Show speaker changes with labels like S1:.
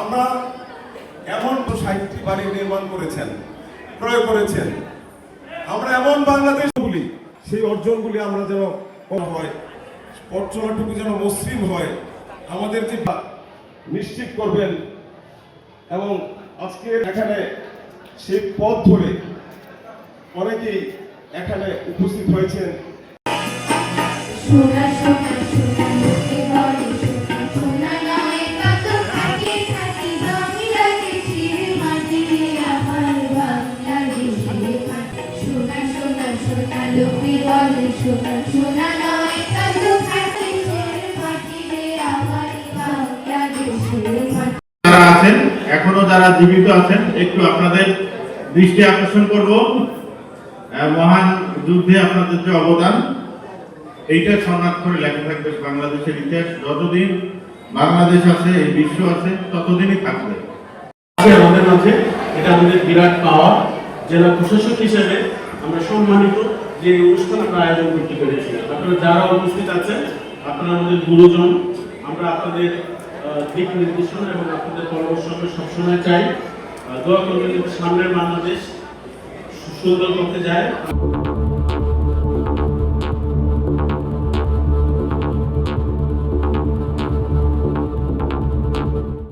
S1: আমরা এমন সাহিত্যিক বাড়ি নির্মাণ করেছেন, ক্রয় করেছেন। আমরা এমন বাংলাদেশগুলি সেই অর্জনগুলি আমরা যেন হয় পর্যটনটুকু যেন মসৃণ হয় আমাদের যে নিশ্চিত করবেন। এবং আজকে এখানে সেই পথ ধরে অনেকেই এখানে উপস্থিত হয়েছেন।
S2: আছেন, এখনও যারা জীবিত আছেন, একটু আপনাদের দৃষ্টি আকর্ষণ করব। মহান যুদ্ধে আপনাদের যে অবদান এইটা শনাক্ত লেখা থাকবে বাংলাদেশের ইতিহাস। যতদিন বাংলাদেশ আছে, এই বিশ্ব আছে, ততদিনই থাকবে।
S3: আমাদের মাঝে এটা আমাদের বিরাট পাওয়া জেলা প্রশাসক হিসেবে আমরা সম্মানিত যে অনুষ্ঠান আমরা আয়োজন করতে পেরেছি। আপনারা যারা উপস্থিত আছেন, আপনারা আমাদের গুরুজন, আমরা আপনাদের দিক নির্দেশনা এবং আপনাদের পরামর্শ আমরা সবসময় চাই। দোয়া করবেন সামনের বাংলাদেশ সুন্দর করতে যায়।